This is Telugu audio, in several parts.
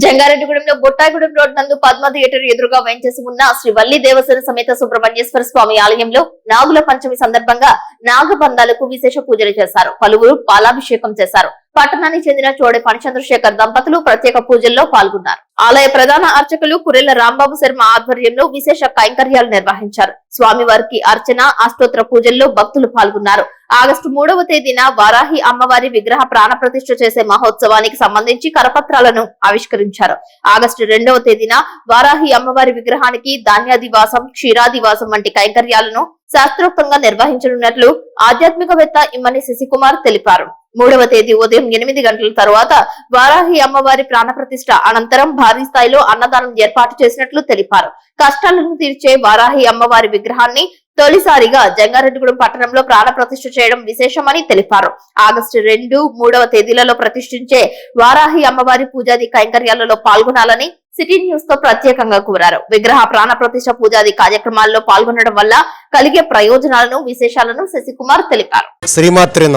జంగారెడ్డిగూడెంలో బొట్టాయిగూడెం రోడ్ నందు పద్మ థియేటర్ ఎదురుగా వేంచేసి ఉన్న శ్రీ వల్లి దేవసేన సమేత సుబ్రహ్మణ్యేశ్వర స్వామి ఆలయంలో నాగుల పంచమి సందర్భంగా నాగబంధాలకు విశేష పూజలు చేశారు. పలువురు పాలాభిషేకం చేశారు. పట్టణానికి చెందిన చోడే ఫణిచంద్రశేఖర్ దంపతులు ప్రత్యేక పూజల్లో పాల్గొన్నారు. ఆలయ ప్రధాన అర్చకులు కురెల రాంబాబు శర్మ ఆధ్వర్యంలో విశేష కైంకర్యాలు నిర్వహించారు. స్వామివారికి అర్చన అష్టోత్తర పూజల్లో భక్తులు పాల్గొన్నారు. ఆగస్టు మూడవ తేదీన వారాహి అమ్మవారి విగ్రహ ప్రాణ ప్రతిష్ఠ చేసే మహోత్సవానికి సంబంధించి కరపత్రాలను ఆవిష్కరించారు. ఆగస్టు రెండవ తేదీన వారాహి అమ్మవారి విగ్రహానికి ధాన్యాదివాసం క్షీరాదివాసం వంటి కైంకర్యాలను శాస్త్రోక్తంగా నిర్వహించనున్నట్లు ఆధ్యాత్మికవేత్త ఇమ్మని శశికుమార్ తెలిపారు. మూడవ తేదీ ఉదయం ఎనిమిది గంటల తరువాత వారాహి అమ్మవారి ప్రాణప్రతిష్ఠ అనంతరం భారీ స్థాయిలో అన్నదానం ఏర్పాటు చేసినట్లు తెలిపారు. కష్టాలను తీర్చే వారాహి అమ్మవారి విగ్రహాన్ని తొలిసారిగా జంగారెడ్డిగూడెం పట్టణంలో ప్రాణ ప్రతిష్ఠ చేయడం విశేషమని తెలిపారు. ఆగస్టు రెండు మూడవ తేదీలలో ప్రతిష్ఠించే వారాహి అమ్మవారి పూజాది కైంకర్యాలలో పాల్గొనాలని సిటీ న్యూస్తో ప్రత్యేకంగా కోరారు. విగ్రహ ప్రాణ ప్రతిష్ఠ పూజాది కార్యక్రమాల్లో పాల్గొనడం వల్ల కలిగే ప్రయోజనాలను విశేషాలను శశికుమార్ తెలిపారు. శ్రీమాత్రే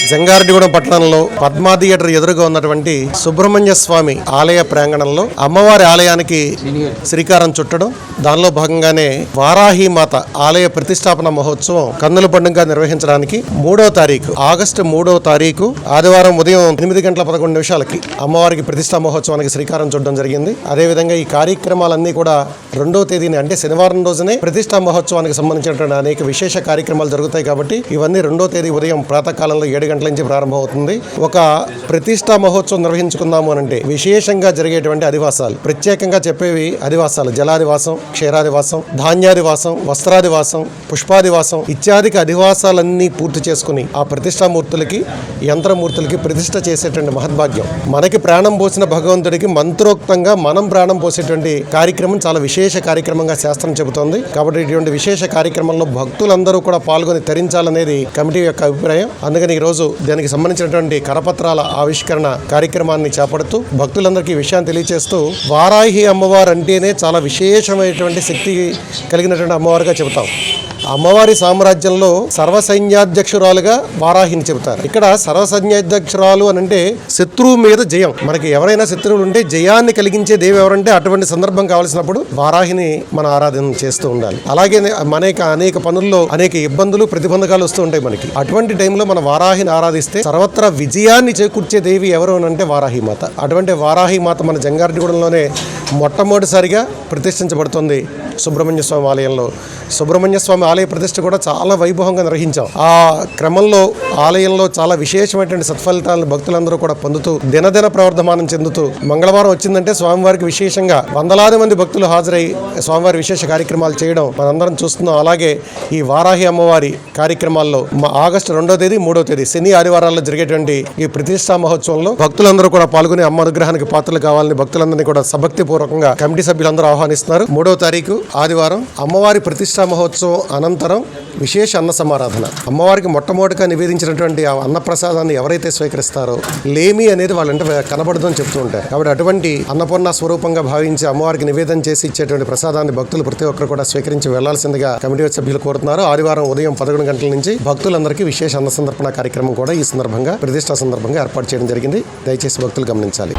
జంగారెడ్డిగూడెం పట్టణంలో పద్మా థియేటర్ ఎదురుగా ఉన్నటువంటి సుబ్రహ్మణ్య స్వామి ఆలయ ప్రాంగణంలో అమ్మవారి ఆలయానికి శ్రీకారం చుట్టడం దానిలో భాగంగానే వారాహి మాత ఆలయ ప్రతిష్టాపన మహోత్సవం కన్నుల పండుగ నిర్వహించడానికి మూడో తారీఖు ఆగస్టు మూడో తారీఖు ఆదివారం ఉదయం ఎనిమిది గంటల పదకొండు నిమిషాలకి అమ్మవారికి ప్రతిష్టా మహోత్సవానికి శ్రీకారం చుట్టడం జరిగింది. అదేవిధంగా ఈ కార్యక్రమాలన్నీ కూడా రెండో తేదీని అంటే శనివారం రోజునే ప్రతిష్టా మహోత్సవానికి సంబంధించినటువంటి అనేక విశేష కార్యక్రమాలు జరుగుతాయి కాబట్టి ఇవన్నీ రెండో తేదీ ఉదయం ప్రాతకాలంలో ఏడు గంటల నుంచి ప్రారంభమవుతుంది. ఒక ప్రతిష్టా మహోత్సవం నిర్వహించుకుందాము అని అంటే విశేషంగా జరిగేటువంటి అధివాసాలు. ప్రత్యేకంగా చెప్పేవి అధివాసాలు. జలాదివాసం క్షీరాదివాసం ధాన్యాదివాసం వస్త్రాదివాసం పుష్పాదివాసం ఇత్యాదిక అధివాసాలన్నీ పూర్తి చేసుకుని ఆ ప్రతిష్టామూర్తులకి యంత్రమూర్తులకి ప్రతిష్ట చేసేటువంటి మహద్భాగ్యం. మనకి ప్రాణం పోసిన భగవంతుడికి మంత్రోక్తంగా మనం ప్రాణం పోసేటువంటి కార్యక్రమం చాలా విశేష కార్యక్రమంగా శాస్త్రం చెబుతోంది. కాబట్టి ఇటువంటి విశేష కార్యక్రమంలో భక్తులందరూ కూడా పాల్గొని తరించాలనేది కమిటీ యొక్క అభిప్రాయం. అందుకని ఈ రోజు దానికి సంబంధించినటువంటి కరపత్రాల ఆవిష్కరణ కార్యక్రమాన్ని చేపడుతూ భక్తులందరికీ విషయాన్ని తెలియజేస్తూ వారాహి అమ్మవారు అంటేనే చాలా విశేషమైనటువంటి శక్తి కలిగినటువంటి అమ్మవారుగా చెబుతాం. అమ్మవారి సామ్రాజ్యంలో సర్వసైన్యాధ్యక్షురాలుగా వారాహిని చెబుతారు. ఇక్కడ సర్వసైన్యాధ్యక్షురాలు అని అంటే శత్రువు మీద జయం. మనకి ఎవరైనా శత్రువులు ఉంటే జయాన్ని కలిగించే దేవి ఎవరంటే అటువంటి సందర్భం కావలసినప్పుడు వారాహిని మన ఆరాధన చేస్తూ ఉండాలి. అలాగే అనేక అనేక పనుల్లో అనేక ఇబ్బందులు ప్రతిబంధకాలు వస్తూ ఉంటాయి మనకి. అటువంటి టైంలో మన వారాహిని ఆరాధిస్తే సర్వత్రా విజయాన్ని చేకూర్చే దేవి ఎవరు అని అంటే వారాహి మాత. అటువంటి వారాహి మాత మన జంగారెడ్డిగూడెంలోనే మొట్టమొదటిసారిగా ప్రతిష్ఠించబడుతుంది. సుబ్రహ్మణ్య స్వామి ఆలయంలో. సుబ్రహ్మణ్య స్వామి ఆలయ ప్రతిష్ఠ కూడా చాలా వైభవంగా నిర్వహించాం. ఆ క్రమంలో ఆలయంలో చాలా విశేషమైనటువంటి సత్ఫలితాలను భక్తులందరూ కూడా పొందుతూ దినదిన ప్రవర్ధమానం చెందుతూ మంగళవారం వచ్చిందంటే స్వామివారికి విశేషంగా వందలాది మంది భక్తులు హాజరై స్వామివారి విశేష కార్యక్రమాలు చేయడం మనందరం చూస్తున్నాం. అలాగే ఈ వారాహి అమ్మవారి కార్యక్రమాల్లో మా ఆగస్టు రెండో తేదీ మూడో తేదీ శని ఆదివారాల్లో జరిగేటువంటి ఈ ప్రతిష్టా మహోత్సవంలో భక్తులందరూ కూడా పాల్గొని అమ్మ అనుగ్రహానికి పాత్రలు కావాలని భక్తులందరినీ కూడా సభక్తి పూర్వకంగా కమిటీ సభ్యులందరూ ఆహ్వానిస్తున్నారు. మూడో తారీఖు ఆదివారం అమ్మవారి ప్రతిష్టా మహోత్సవం అనంతరం విశేష అన్న సమారాధన. అమ్మవారికి మొట్టమొదటిగా నివేదించినటువంటి ఆ అన్నప్రసాదాన్ని ఎవరైతే స్వీకరిస్తారో లేమి అనేది వాళ్ళంటే కనబడదు అని చెప్తూ ఉంటారు. కాబట్టి అటువంటి అన్నపూర్ణ స్వరూపంగా భావించి అమ్మవారికి నివేదన చేసి ఇచ్చేటువంటి ప్రసాదాన్ని భక్తులు ప్రతి ఒక్కరు కూడా స్వీకరించి వెళ్ళాల్సిందిగా కమిటీ సభ్యులు కోరుతున్నారు. ఆదివారం ఉదయం పదకొండు గంటల నుంచి భక్తులందరికీ విశేష అన్న సందర్పణ కార్యక్రమం కూడా ఈ సందర్భంగా ప్రతిష్టా సందర్భంగా ఏర్పాటు చేయడం జరిగింది. దయచేసి భక్తులు గమనించాలి.